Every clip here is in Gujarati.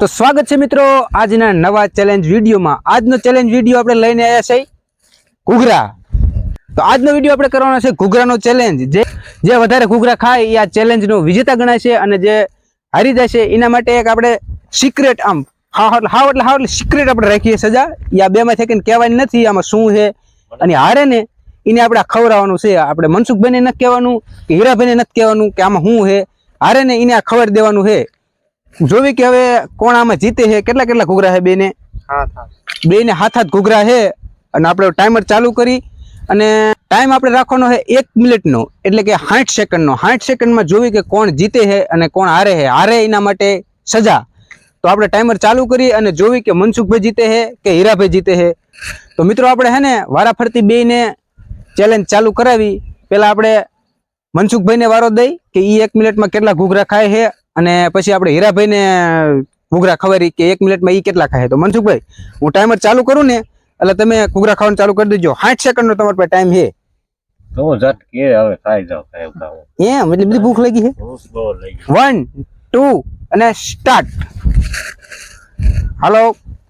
તો સ્વાગત છે મિત્રો આજના નવા ચેલેન્જ વિડીયોમાં. આજનો ચેલેન્જ વીડિયો આપણે લઈને આવ્યા છે ઘૂઘરા. તો આજનો વીડિયો આપણે કરવાનો છે ઘૂઘરાનો ચેલેન્જ જે જે વધારે ઘૂઘરા ખાય એ આ ચેલેન્જનો વિજેતા ગણાય છે અને જે હારી જાય છે એના માટે એક આપણે સિક્રેટ આમ હા એટલે હાવ એટલે હાવ એટલે સિક્રેટ આપણે રાખીએ સજા. એ આ બેમાં થઈને કહેવાની નથી આમાં શું છે અને હારે ને એને આપણે ખવડાવવાનું છે. આપણે મનસુખભાઈને નથી કહેવાનું કે હીરાભાઈને નથી કહેવાનું કે આમાં શું છે. હારે ને એને આ ખબર દેવાનું છે. જોવી કે હવે કોણ આમાં જીતે છે? કેટલા કેટલા ઘૂઘરા છે બેને? બેને હાથ હાથ ઘૂઘરા છે અને આપણે ટાઈમર ચાલુ કરી અને ટાઈમ આપણે રાખવાનો છે એક મિનિટનો એટલે કે સાઠ સેકન્ડનો. સાઠ સેકન્ડમાં જોવી કે કોણ જીતે છે અને કોણ હારે છે. હારે એના માટે સજા. તો આપણે ટાઈમર ચાલુ કરી અને જોવી કે મનસુખભાઈ જીતે છે કે હીરાભાઈ જીતે છે. તો મિત્રો આપણે હે ને વારાફરતી બેયને ચેલેન્જ ચાલુ કરાવી. પહેલાં આપણે મનસુખભાઈને વારો દઈ કે એ એક મિનિટમાં કેટલા ઘૂઘરા ખાય છે અને પછી આપણે હીરાભાઈને ઘૂઘરા ખવારી કે એક મિનિટમાં એ કેટલા ખાય? તો મનસુખભાઈ હું ટાઈમર ચાલુ કરું ને એટલે તમે ઘૂઘરા ખાવાનું ચાલુ કરી દેજો. સાઠ સેકન્ડનો તમારી પાસે ટાઈમ છે. તો ઝટ કે હવે ખાઈ જાવ ખાઈ એમ એટલે બધી ભૂખ લાગી છે? વન ટુ અને સ્ટાર્ટ હાલો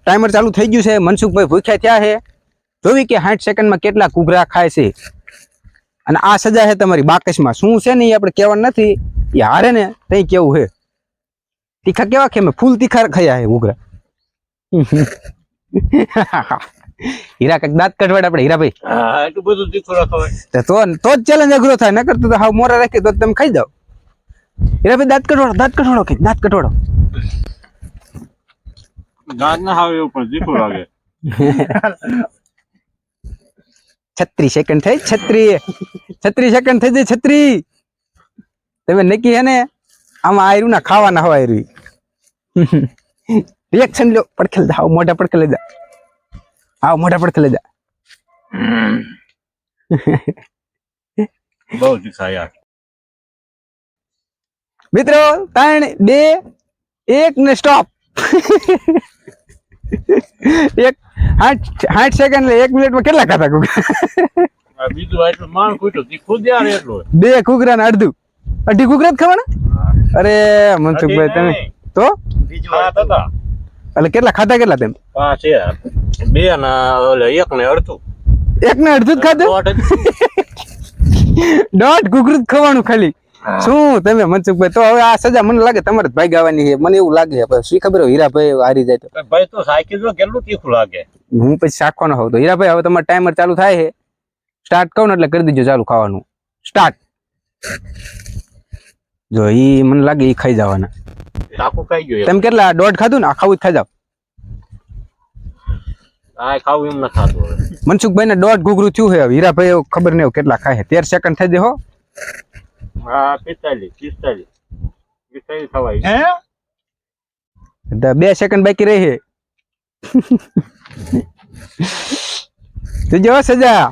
ટાઈમર ચાલુ થઈ ગયું છે. મનસુખભાઈ ભૂખ્યા થયા છે. જોવી કે સાઠ સેકન્ડમાં કેટલા ઘૂઘરા ખાય છે? અને આ સજા છે તમારી બાકસમાં. શું છે ને એ આપણે કહેવાનું નથી? એ હારે ને તઈ કેવું છે? તીખા કેવા કે ફૂલ તીખા ખાયા હે ઉગરા હીરા કંઈક દાંત કઢવાડ આપણે હીરાભાઈ. હા એટલું બધું તીખું રાખવાય તો તો જ ચેલેન્જ અઘરો થાય નકર તો હાવ મોરા રાખી તો તમે ખાઈ જાઓ. હીરાભાઈ દાંત કઢવાડો દાંત કઢવાડો કંઈક દાંત કઢવાડો. દાંત ના આવે એવું પણ તીખું લાગે. છત્રીસ સેકન્ડ થઈ છત્રી. છત્રીસ સેકન્ડ થઈ જાય છત્રી. તમે નક્કી હે ને આમાં આયરું ના ખાવાના હવા આયરું રિએક્શન લો પડખે જા આવો મોઢા પડખે લઈ જા આવ મોઢા પડખે લઈ જા બહુ મિત્રો ત્રણ બે એક ને સ્ટોપ એક આઠ આઠ સેકન્ડ એક મિનિટમાં કેટલા ખાતા ઘૂઘરા બીજું આટલું માણ ખૂટ્યું તીખું જ એટલું બે ઘૂઘરા ને અડધું. અઢી ઘૂઘરા જ ખાવાના? અરે મનસુખભાઈ તમે તો? એટલે કેટલા ખાધા કેટલા તેમ? પાંચ બે ને ઓલે એક ને અડધું. એક ને અડધું જ ખાધું? દોઢ. દોઢ ખાવાનું ખાલી. શું તમે મનસુખભાઈ? તો હવે આ સજા મને લાગે તમારે ભાઈ ગાવાની છે. મને એવું લાગે છે. શું ખબર હોય હીરાભાઈ હારી જાય તો. ભાઈ તો સાયકલ જો કેટલું તીખું લાગે? હું પછી શાખવાનો હોઉં તો. હીરાભાઈ હવે તમારે ટાઈમર ચાલુ થાય છે. સ્ટાર્ટ કહું ને એટલે કરી દેજો ચાલુ ખાવાનું. સ્ટાર્ટ જો એ મને લાગે એ ખાઈ જવાના. ટાકું ખાઈ ગયું તમે કેટલા? દોઢ ખાધું ને? આ ખાવું જ ખાઈ જાવ આ ખાવું એમ ના ખાતું હવે. મનસુખભાઈ ને દોઢ ઘૂઘરું થયું છે હવે. હીરાભાઈ એવું ખબર નહીં હવે કેટલા ખાય છે. તેર સેકન્ડ થઈ દે હો. હા પિસ્તાલીસ પિસ્તાલીસ. પિસ્તાલીસ થવાય તો બે સેકન્ડ બાકી રહી છે. તું જો સજા.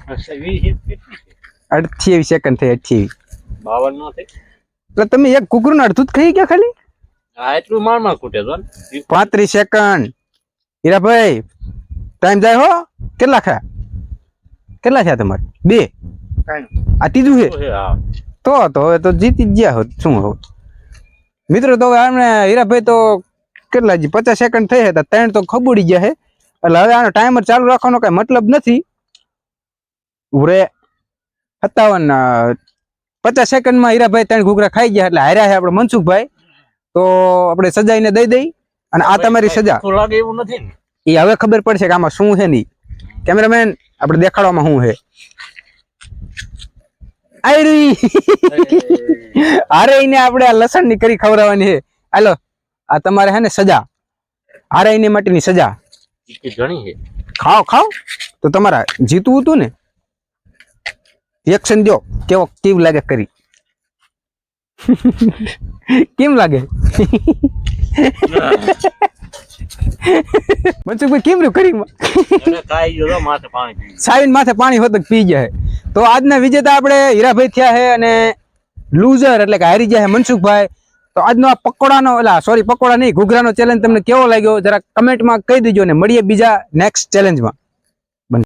અઠ્યાવીસ સેકન્ડ થઈ અઠ્યાવીસ બાવન નો થઈ. એટલે તમે એક કુકરું અડધું જ ખાઈ ગયા ખાલી? આ એટલું માર ખૂટે તો. પાંત્રીસ સેકન્ડ. હીરાભાઈ ટાઈમ જાય હો? કેટલા ખા કેટલા થયા તમારે? બે? આ ત્રીજું છે? છે? તો તો હવે તો જીતી જ ગયા હોત. શું હોત? મિત્રો તો હવે આમને હીરાભાઈ તો કેટલા જી પચાસ સેકન્ડ થઈ હતા. ત્રણ તો ખબુડી ગયા છે. એટલે હવે આનો ટાઈમર ચાલુ રાખવાનો કઈ મતલબ નથી. ઉરે સત્તાવન પચાસ સેકન્ડમાં હીરાભાઈ ત્રણ ઘૂઘરા ખાઈ ગયા. એટલે હાર્યા છે આપણે મનસુખભાઈ. તો આપણે સજાઈને દઈ દઈ અને આ તમારી સજા. લાગે એવું નથી એ હવે ખબર પડશે કે આમાં શું છે નહીં. કેમેરામેન આપણે દેખાડવામાં શું છે? આયરી. હારે એને આપણે આ લસણની કરી ખવડાવવાની છે. હાલો આ તમારે છે ને સજા. હારે એને માટેની સજા. ઘણી છે. ખાઓ ખાઓ. તો તમારા જીતવું હતું ને? રિએક્શન દો કેવો કેવું લાગે કરી? કેમ લાગે? મનસુખભાઈ કેમ રહ્યું? કરી તો માથે પાણી પી માથે પાણી હોત પી જાય. તો આજના વિજેતા આપણે હીરાભાઈ થયા છે અને લૂઝર એટલે કે હારી ગયા છે મનસુખભાઈ. તો આજનો આ પકોડાનો એટલે સોરી પકોડા નહીં ઘૂઘરાનો ચેલેન્જ તમને કેવો લાગ્યો? જરા કમેન્ટમાં કહી દેજો ને મળીએ બીજા નેક્સ્ટ ચેલેન્જમાં